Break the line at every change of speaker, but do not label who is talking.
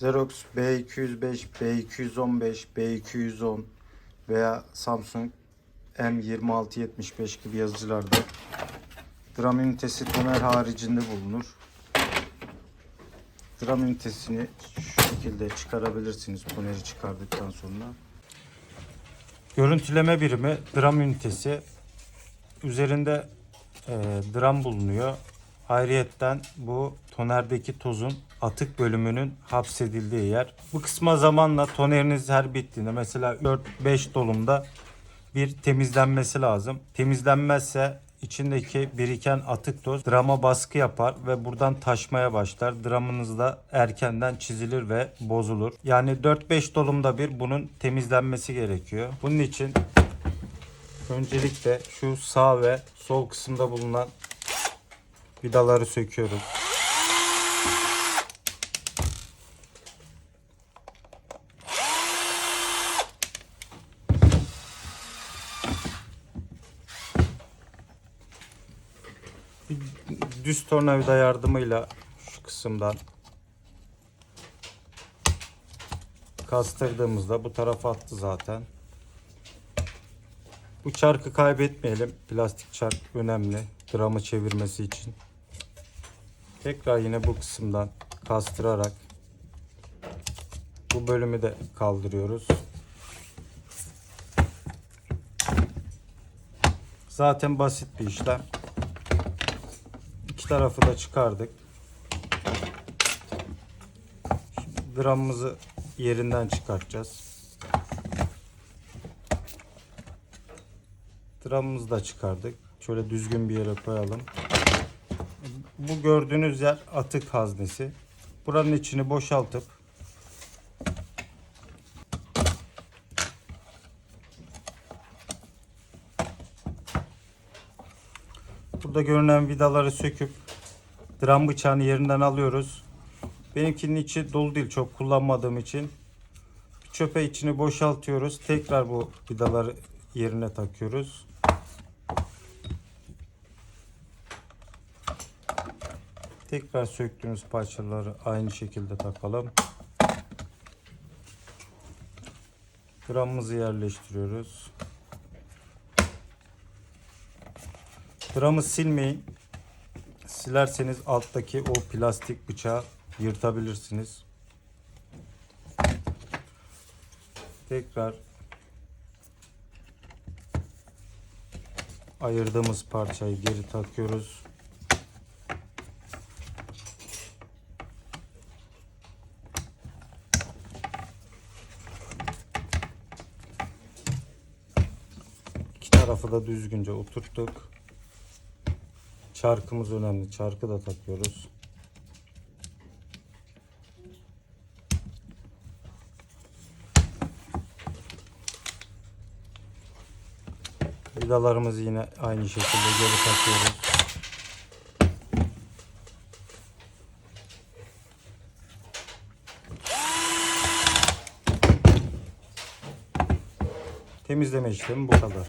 Xerox B205, B215, B210 veya Samsung M2675 gibi yazıcılarda dram ünitesi toner haricinde bulunur. Dram ünitesini şu şekilde çıkarabilirsiniz toneri çıkardıktan sonra. Görüntüleme birimi dram ünitesi. Üzerinde e, dram bulunuyor. Ayrıyetten bu tonerdeki tozun atık bölümünün hapsedildiği yer. Bu kısma zamanla toneriniz her bittiğinde mesela 4-5 dolumda bir temizlenmesi lazım. Temizlenmezse içindeki biriken atık toz drama baskı yapar ve buradan taşmaya başlar. Dramınız da erkenden çizilir ve bozulur. Yani 4-5 dolumda bir bunun temizlenmesi gerekiyor. Bunun için öncelikle şu sağ ve sol kısımda bulunan vidaları söküyoruz. Bir düz tornavida yardımıyla şu kısımdan kastırdığımızda bu tarafa attı zaten. Bu çarkı kaybetmeyelim. Plastik çark önemli. Dramı çevirmesi için. Tekrar yine bu kısımdan kastırarak bu bölümü de kaldırıyoruz. Zaten basit bir işlem. İki tarafı da çıkardık. Şimdi dramımızı yerinden çıkartacağız. Dramımızı da çıkardık. Şöyle düzgün bir yere koyalım. Bu gördüğünüz yer atık haznesi. Buranın içini boşaltıp Burada görünen vidaları söküp dram bıçağını yerinden alıyoruz. Benimkinin içi dolu değil çok kullanmadığım için. Çöpe içini boşaltıyoruz. Tekrar bu vidaları yerine takıyoruz. Tekrar söktüğümüz parçaları aynı şekilde takalım. Gramımızı yerleştiriyoruz. Gramı silmeyin. Silerseniz alttaki o plastik bıçağı yırtabilirsiniz. Tekrar ayırdığımız parçayı geri takıyoruz. İki tarafı da düzgünce oturttuk. Çarkımız önemli. Çarkı da takıyoruz. Vidalarımızı yine aynı şekilde geri takıyoruz. Temizleme işlemi bu kadar.